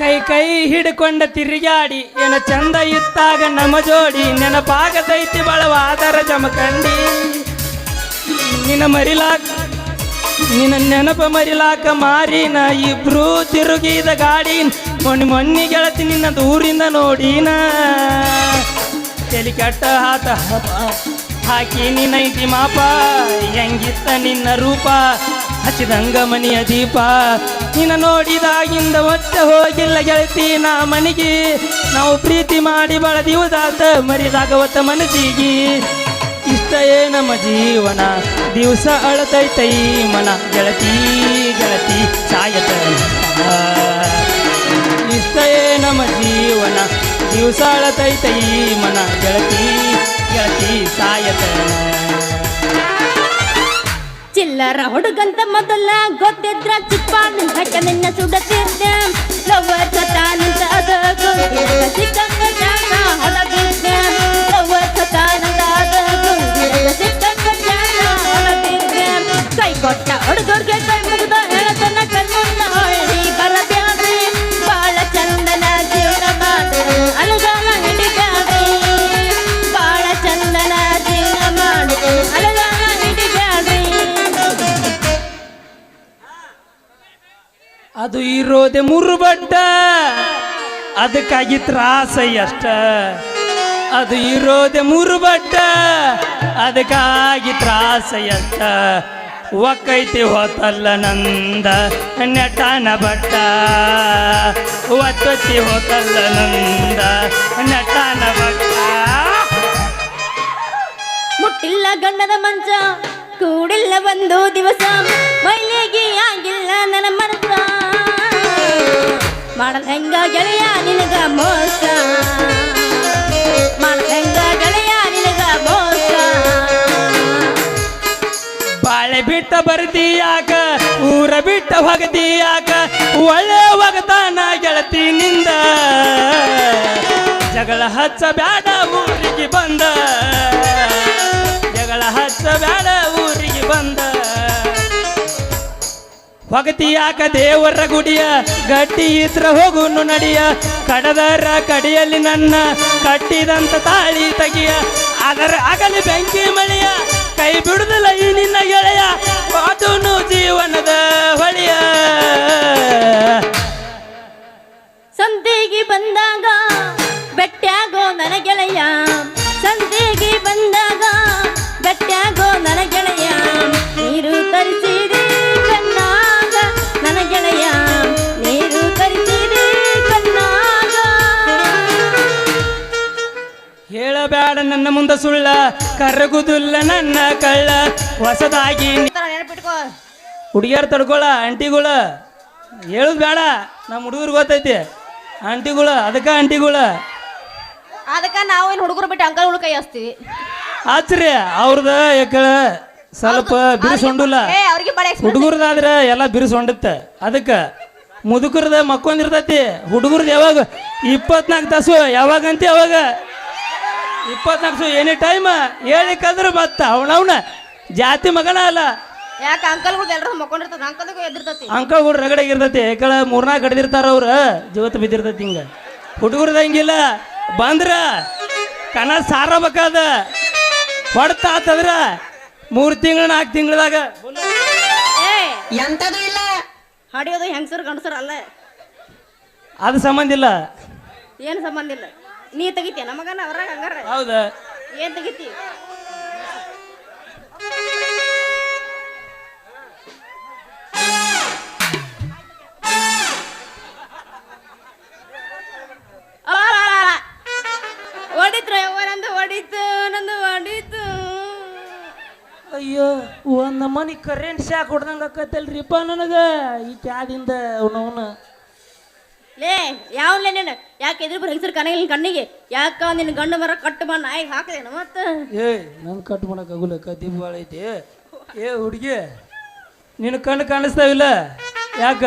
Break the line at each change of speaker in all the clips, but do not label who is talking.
ಕೈ ಕೈ ಹಿಡ್ಕೊಂಡ ತಿರುಗಾಡಿ, ಏನ ಚಂದ ಇತ್ತಾಗ ನಮ ಜೋಡಿ. ನೆನಪಾಗತೈತಿ ಬಳವಾದರ ಜಮಕಂಡಿ ನಿನ್ನ ಮರಿಲಾಕ, ನಿನ್ನ ನೆನಪ ಮರಿಲಾಕ ಮಾರಿನ, ಇಬ್ರು ತಿರುಗಿದ ಗಾಡಿ ಮೊನ್ನೆ ಮೊನ್ನೆ ಗೆಳತಿ ನಿನ್ನ ದೂರಿಂದ ನೋಡಿನ. ತಲೆ ಕೆಟ್ಟ ಹಾತ ಹಾಕಿ ನಿನ್ನ ಐತಿ ಮಾಪ, ಹೆಂಗಿತ್ತ ನಿನ್ನ ರೂಪ. ಹಚ್ಚಿದಂಗ ಮನೆಯ ದೀಪ. ನಿನ್ನ ನೋಡಿದಾಗಿಂದ ಒತ್ತೆ ಹೋಗಿಲ್ಲ ಗೆಳತಿ ನಾ ಮನೆಗೆ. ನಾವು ಪ್ರೀತಿ ಮಾಡಿ ಬಳದಿವುದಾತ ಮರಿದಾಗ ಒತ್ತ ಮನಸ್ಸಿಗೆ. ಇಷ್ಟ ಏ ನಮ್ಮ ಜೀವನ, ದಿವಸ ಅಳತೈತೈ ಮನ. ಗೆಳತಿ ಗೆಳತಿ, ಸಾಯತ. ಇಷ್ಟ ಏ ನಮ್ಮ ಜೀವನ, ದಿವಸ ಅಳತೈತೈ ಮನ. ಗೆಳತಿ ಗೆಳತಿ, ಸಾಯತ.
ಚಿಲ್ಲರ ಹುಡುಗಂತ ಮೊದಲ ಗೊತ್ತಿದ್ರ ಚಿಪ್ಪ ನಿನ್ನ ಸುಡತಿದ್ದೆ. ಲವರ್ ಸತಾನಂತ ಅದ ಅದು
ಇರೋದೆ ಮುರು ಬಡ್ಡ ಅದಕ್ಕಾಗಿ ತ್ರಾಸ ಅಷ್ಟ ಅದು ಇರೋದೆ ಮುರು ಬಡ್ಡ ಅದಕ್ಕಾಗಿ ತ್ರಾಸ ಅಷ್ಟ ಒಕ್ಕೈತಿ ಹೋತಲ್ಲ ನಂದ ನೆಟಾನ ಬಟ್ಟ. ಒತ್ತೊತ್ತಿ ಹೋತಲ್ಲ Nanda ನೆಟಾನ but.
ಮುಟ್ಟಿಲ್ಲ ಗಂಡದ ಮಂಚ, ಕೂಡಿಲ್ಲ ಒಂದು ದಿವಸ. ಮೈಲಿಗೆ ಆಗಿಲ್ಲ ನನ್ನ ಮನಸ ಮಾಡಲ್ ಹೆಂಗ ಗೆಳೆಯ, ನಿನಗ ಮೋಸ? ಮಾಡಲ್ ಹೆಂಗ ಗೆಳೆಯ, ನಿನಗ ಮೋಸ?
ಬಾಳೆ ಬಿಟ್ಟ ಬರ್ತೀಯಾಕ ಊರ ಬಿಟ್ಟ ಹೊಗದಿಯಾಕ ಒಳ್ಳೆ ಒಗತಾನ ಗೆಳತಿ ನಿಂದ. ಜಗಳ ಹಚ್ಚ ಬ್ಯಾಡ ಊರಿಗೆ ಬಂದ. ಹೊಗತಿ ಯಾಕ ದೇವರ ಗುಡಿಯ ಗಟ್ಟಿ ಇದ್ರ ಹೋಗುನು ನಡಿಯ. ಕಡದರ ಕಡಿಯಲ್ಲಿ ನನ್ನ ಕಟ್ಟಿದಂತ ತಾಳಿ ತಗಿಯ. ಅದರ ಅಗಲಿ ಬೆಂಕಿ ಮಳೆಯ, ಕೈ ಬಿಡುದಿಲ್ಲ ಈ ನಿನ್ನ ಗೆಳೆಯ. ಮಾತುನು ಜೀವನದ ಹೊಳೆಯ.
ಸಂತೆಗೆ ಬಂದಾಗ ಬೆಟ್ಟಾಗೋ ನನ್ನ ಗೆಳೆಯ.
ಹೇಳಬೇಡ ನನ್ನ ಮುಂದ ಸುಳ್ಳ. ಕರಗುದುಲ್ಲ ನನ್ನ ಕಳ್ಳ. ಹೊಸದಾಗಿ
ನೆನಪಿಟ್ಕೋ.
ಹುಡುಗಿಯರ್ ತಡ್ಕೊಳ ಆಂಟಿಗಳ. ಹೇಳುದು ಬೇಡ ನಮ್ಮ ಹುಡುಗರು ಗೊತ್ತೈತಿ. ಆಂಟಿಗಳ ಅದಕ್ಕ ಆಂಟಿಗಳ.
ಅದಕ್ಕ ನಾವು ಏನು ಹುಡುಗರು ಬಿಟ್ಟು ಅಂಕಲ್ಗಳು ಕೈ ಹಚ್ತೀವಿ.
ಆಚ್ರಿ ಅವ್ರದ ಯಾಕಳ ಸ್ವಲ್ಪ ಬಿರುಸೊಂಡಿಲ್ಲ.
ಬಡ
ಹುಡುಗರ್ದಾದ್ರೆ ಎಲ್ಲ ಬಿರುಸೊಂಡುತ್ತೆ. ಅದಕ್ಕೆ ಮುದುಕರದ ಮಕ್ಕೊಂದಿರ್ತೈತಿ. ಹುಡುಗರ್ದು ಯಾವಾಗ ಇಪ್ಪತ್ನಾಲ್ಕು ತಾಸು ಯಾವಾಗಂತಿ ಅವಾಗ ಇಪ್ಪತ್ನಾಲ್ಕು ಎನಿ ಟೈಮ್ ಹೇಳಿಕಂದ್ರೆ ಮತ್ತ ಅವನವನ ಜಾತಿ ಮಗನ ಅಲ್ಲ.
ಯಾಕೆ ಅಂಕಲ್ಗಳು ಎಲ್ಲರೂ ಮಕ್ಕೊಂಡಿರ್ತದೆ ಅಂಕಲ್ಗೂ ಎದ್ದಿರ್ತತಿ.
ಅಂಕಲ್ ಹುಡುಗ ರಗಡಾಗಿ ಇರ್ತೈತಿ. ಯಾಕಳ ಮೂರ್ನಾಲ್ಕು ಕಡ್ದಿರ್ತಾರ ಅವ್ರ. ಜೀವತ್ತು ಬಿದ್ದಿರ್ತೈತಿ ಹಿಂಗ. ಹುಡುಗರ್ದಂಗಿಲ್ಲ ಬಂದ್ರ ಕನ ಸಾರಬೇಕಾದ. ಹೊಡ್ತ ಆತಂದ್ರ ಮೂರು ತಿಂಗಳ ನಾಲ್ಕು ತಿಂಗಳದಾಗ.
ಏ
ಎಂತದೂ ಇಲ್ಲ.
ಹಡಿಯೋದು ಹೆಂಗಸರು ಗಂಡಸರು ಅಲ್ಲ.
ಅದು ಸಂಬಂಧ ಇಲ್ಲ.
ಏನು ಸಂಬಂಧ ಇಲ್ಲ? ನೀ ತೆಗಿತೀಯ? ನಮಗನ ಅವ್ರಾಗ ಹಂಗಾರ.
ಹೌದ?
ಏನ್ ತೆಗಿತಿ? ಯವ್ವ ನಂದು ಹೊಡಿತು ನಂದು ಹೊಡಿತು.
ಅಯ್ಯೋ ಒಂದು ಮನಿ ಕರೆಂಟ್ ಶಾಕ್ ಹೊಡ್ದಂಗ ಆಕತ್ತಲ್ರಿಪ್ಪ ನನಗ? ಈ ಕ್ಯಾದಿಂದ ಅವನವನ.
ಲೇ ಯಾವ್ಲೆ ನೀನು ಯಾಕೆ ಎದುರು ಬರ ಹೆಸರು ಕನಗಿಲ್ಲ ಕಣ್ಣಿಗೆ? ಯಾಕ ನಿನ್ನ ಗಂಡು ಮರ ಕಟ್ಟು ಬಾ ನಾಯಿ ಹಾಕದೇನು ಮತ್ತೆ?
ಏ ನಂಗೆ ಕಟ್ ಮಾಡಕ್ ಆಗುಲಕ್ಕ ದೀಪಾವಳಿ ಐತಿ. ಏ ಹುಡುಗಿ ನಿನ್ನ ಕಣ್ಣು ಕಾಣಿಸ್ತಾವಿಲ್ಲ? ಯಾಕ?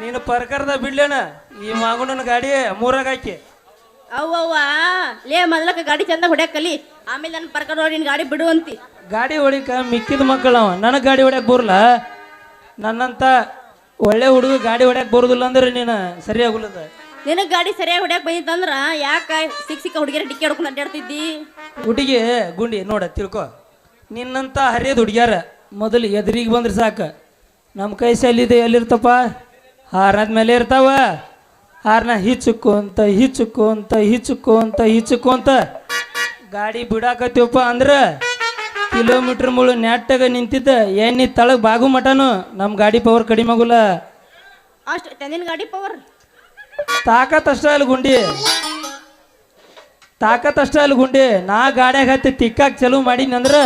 ನೀನು ಪರ್ಕರ್ದ ಬಿಡ್ಲೇನ? ಈ ಮಗುನ ಗಾಡಿ ಮೂರಾಗ ಹಾಕಿ.
ಅವ್ವ ಲೇ ಮೊದಲಕ್ಕ ಗಾಡಿ ಚಂದ ಹೊಡ್ಯಾಕ ಕಲಿ. ಆಮೇಲೆ ನನ್ನ ಪರ್ಕರ್ ನೋಡಿ ನಿನ್ ಗಾಡಿ ಬಿಡು ಅಂತಿ.
ಗಾಡಿ ಹೊಡಿಕ ಮಿಕ್ಕಿದ ಮಕ್ಕಳವ ನನಗೆ ಗಾಡಿ ಹೊಡ್ಯಕ್ ಬರಲ್ಲ. ನನ್ನಂತ ಒಳ್ಳೆ ಹುಡುಗ ಗಾಡಿ ಹೊಡ್ಯಾಕ್ ಬರುದಿಲ್ಲ ಅಂದ್ರೆ ನೀನು ಸರಿ ಆಗುಲ್ಲದ
ನಿನಗ್ ಗಾಡಿ ಸರಿಯಾಗಿ ಹೊಡ್ಯಾಕ್ ಬಂದಿತ್ತಂದ್ರ ಯಾಕ ಸಿಕ್ಕ ಸಿಕ್ಕ ಹುಡುಗಿಯರ ಡಿಕ್ಕಿ ಹೊಡ್ಕೊಂಡು ಅಡ್ಡಾಡ್ತಿದ್ದಿ
ಹುಡುಗಿ ಗುಂಡಿ ನೋಡ ತಿಳ್ಕೊ. ನಿನ್ನಂತ ಹರಿಯದ ಹುಡುಗ್ಯಾರ ಮೊದಲು ಎದುರಿಗೆ ಬಂದ್ರೆ ಸಾಕು. ನಮ್ಮ ಕೈ ಶೈಲಿದೆ ಎಲ್ಲಿರ್ತಪ್ಪ? ಹಾರದ ಮೇಲೆ ಇರ್ತಾವ. ಹಾರನ ಹಿಚ್ಚುಕ್ಕೊಂತ ಅಂತ ಹಿಚ್ಚುಕ್ಕೊಂತ ಅಂತ ಗಾಡಿ ಬಿಡಾಕತ್ತೀವಪ್ಪ ಅಂದ್ರೆ ಕಿಲೋಮೀಟ್ರ್ ಮುಳು ನೆಟ್ಟಾಗ ನಿಂತಿದ್ದ ಎಣ್ಣೆ ತಳಗೆ ಬಾಗು ಮಟನು ನಮ್ಮ ಗಾಡಿ ಪವರ್ ಕಡಿಮೆ ಆಗುಲ್ಲ.
ಅಷ್ಟು ತಂದಿನ ಗಾಡಿ ಪವರ್
ತಾಕತ್ ಅಷ್ಟ ಅಲ್ಲಿ ಗುಂಡಿ. ತಾಕತ್ ಅಷ್ಟೇ ಅಲ್ಲಿ ಗುಂಡಿ. ನಾ ಗಾಡ್ಯಾಗ ಹತ್ತಿ ತಿಕ್ಕಾಕ್ ಚಲೋ ಮಾಡೀನಿ ಅಂದ್ರ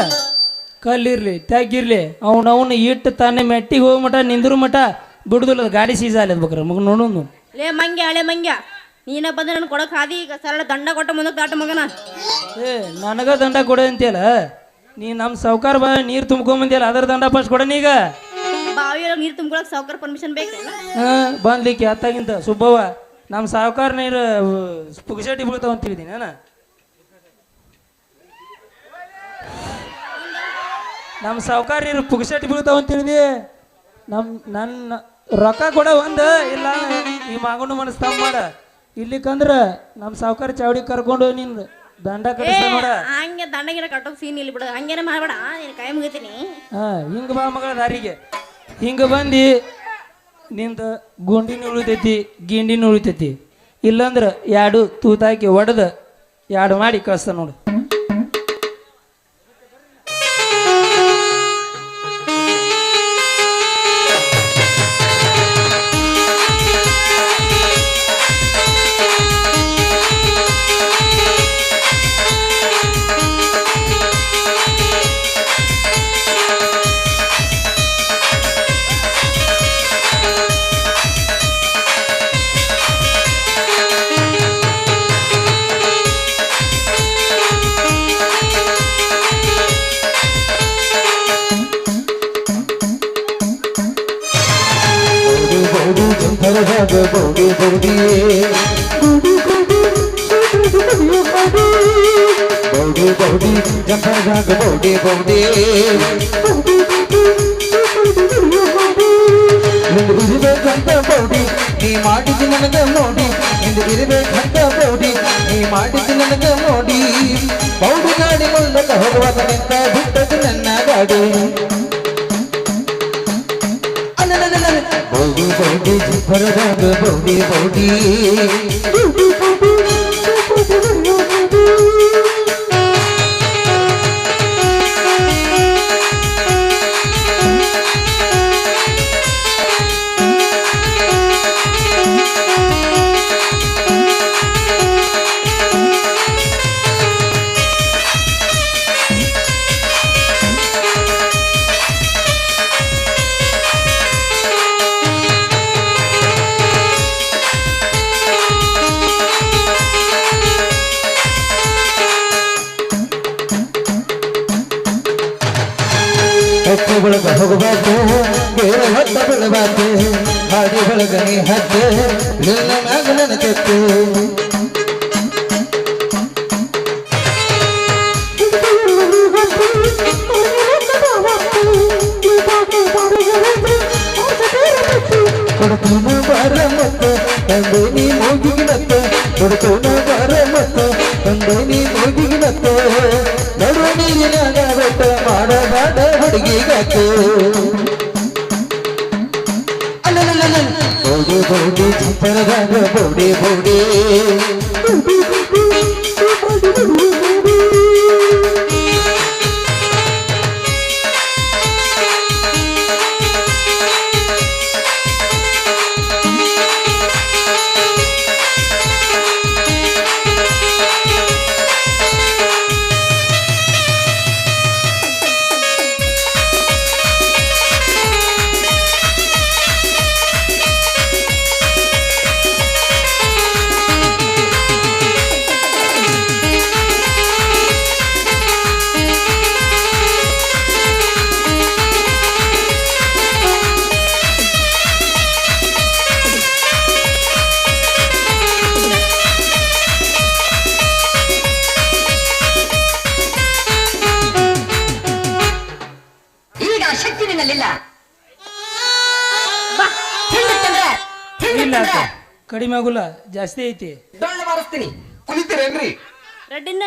ಕಲ್ಲಿರ್ಲಿ ತೆಗಿರ್ಲಿ ಅವ್ನವ್ನ ಇಟ್ಟು ತಾನೇ ಮೆಟ್ಟಿಗೆ ಹೋಗಿ ಮಠ ನಿಂದ್ರು ಮಟ ಬಿಡುದಿಲ್ಲ ಗಾಡಿ ಸೀಸ ಅಲ್ಲಿ ಬೇಕ್ರೆ ಮಗ ನೋಡೋನು.
ಲೇ ಮಂಗ್ಯ ಹಳೆ ಮಂಗ್ಯ ನೀನ ಬಂದ ನನ್ ಕೊಡಕ್ ಹಾದಿ ಈಗ ಸರಳ ದಂಡ ಕೊಟ್ಟ ಮುಂದಕ್ಕೆ ದಾಟ ಮಗನ.
ಏ ನನಗ ದಂಡ ಕೊಡೆ ಅಂತೀಯಲ್ಲ? ನೀ ನಮ್ಮ ಸೌಕಾರ ಬಾ ನೀರು ತುಂಬ್ಕೊಂಬಂದಿಯಲ್ಲ ಅದರ ದಂಡ ಫಸ್ಟ್ ಕೊಡನೀಗ
ಬಾವಿಯೊಳಗೆ ನೀರು ತುಂಬ್ಕೊಳಕ್ ಸಾವ್ಕಾರ ಪರ್ಮಿಷನ್ ಬೇಕು
ಹಾಂ ಬಂದ್ಲಿಕ್ಕೆ ಅತ್ತಾಗಿಂತ ಸುಬ್ಬವ್ವ. ನಮ್ಮ ಸಾಹುಕಾರ ನೀರು ಪುಗ್ಸಟಿ ಬೀಳ್ತಾವ ಅಂತ ತಿಳಿದೀನಿ ನಾನು ನಮ್ಮ ಸಾವ್ಕಾರ ನೀರು ಪುಗ್ಸಟಿ ಬೀಳ್ತಾವ ಅಂತ ಹೇಳಿದಿ ನಮ್ಮ ನನ್ನ ರೊಕ್ಕ ಕೊಡ ಒಂದು ಇಲ್ಲ ಈ ಮಗನ ಮನಸ್ಸು ತಮ್ಮ ಮಾಡ. ಇಲ್ಲಿಕಂದ್ರ ನಮ್ಮ ಸಾವ್ಕಾರ ಚಾವಡಿ ಕರ್ಕೊಂಡು ನಿಂದು ದಂಡ ಕಟ್ಟಿಸ್ತಾ ನೋಡ.
ಹಂಗೆ ದಂಡಗಿರ ಕಟ್ಟೋಕ್ ಸೀನ್ ಇಲ್ಲಿ ಬಿಡು. ಹಂಗೇನೆ ಮಾಡಬೇಡ ನೀನು ಕೈ ಮುಗಿತೀನಿ.
ಹಾ ಹಿಂಗ ಬಾ ಮಗಳ ದಾರಿಗೆ. ಹಿಂಗ ಬಂದು ನಿಂದ ಗುಂಡಿನ ಉಳಿತೈತಿ ಗಿಂಡಿನ ಉಳಿತೈತಿ ಇಲ್ಲಂದ್ರೆ ಎರಡು ತೂತಾಕಿ ಒಡೆದ ಎರಡು ಮಾಡಿ ಕಳಿಸ್ತಾನೆ ನೋಡು.
ಬೌಡಿ ಬೌಡಿ ಬೌಡಿ ಬೌಡಿ ಜಂತರದಾಗ ಬೌಡಿ ಬೌಡಿ ನಿಂದು ಇರಬೇಕಂತ ಬೌಡಿ ನೀ ಮಾಡಿದ್ದು ನನಗ ನೋಡಿ ನಿಂದು ಇರಬೇಕಂತ ಬೌಡಿ ನೀ ಮಾಡಿದ್ದು ನನಗ ನೋಡಿ ಬೌಡಿ ಗಾಡಿ ಮುಂದಕ ಹೋಗುವಾಗ ನಿಂತ ಬಿಟ್ಟದ್ದು ನನ್ನ ಗಾಡಿ ಬೌಡಿ ಬೌಡಿ ಜಿಬ್ಬರದಾಗ ಹತ್ತು ನಿನ್ನ ಮಗನ ಕತ್ತು. ಕೊಡತೂನ ಮತ್ತ, ತಂದೆ ನೀ ಮೂಗಿಗಿನತ್ತ ಕೊಡತೂನ ಬಾರ ಮತ್ತ, ತಂದೆ ನೀ ಮೂಗಿಗಿನತ್ತ ನಡುವ ನೀರಿನಾಗ ಮಾಡಬಾಡ ಹುಡುಗಿಗಾಕೆ. ಬೌಡಿ ಬೌಡಿ ಚಿತ್ತರದಾಗ ಬೌಡಿ ಬೌಡಿ
ಶಕ್ತಿ ನಿನ್ನಲ್ಲಿಲ್ಲ ಕಡಿಮೆ ಆಗುಲ್ಲ ಜಾಸ್ತಿ ಐತಿ.
ದಂಡ ಮಾಡಿಸ್ತೀನಿ ಕುಲಿತೀರೇನ್ರಿ
ರೆಡ್ಡಿನ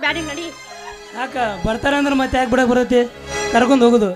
ಬ್ಯಾಡಿಂಗ್ ನಡಿ.
ಯಾಕ ಬರ್ತಾರ ಅಂದ್ರೆ ಮತ್ತೆ ಯಾಕೆ ಬಿಡಕ್ ಬರುತ್ತೆ? ಕರ್ಕೊಂಡು ಹೋಗುದು.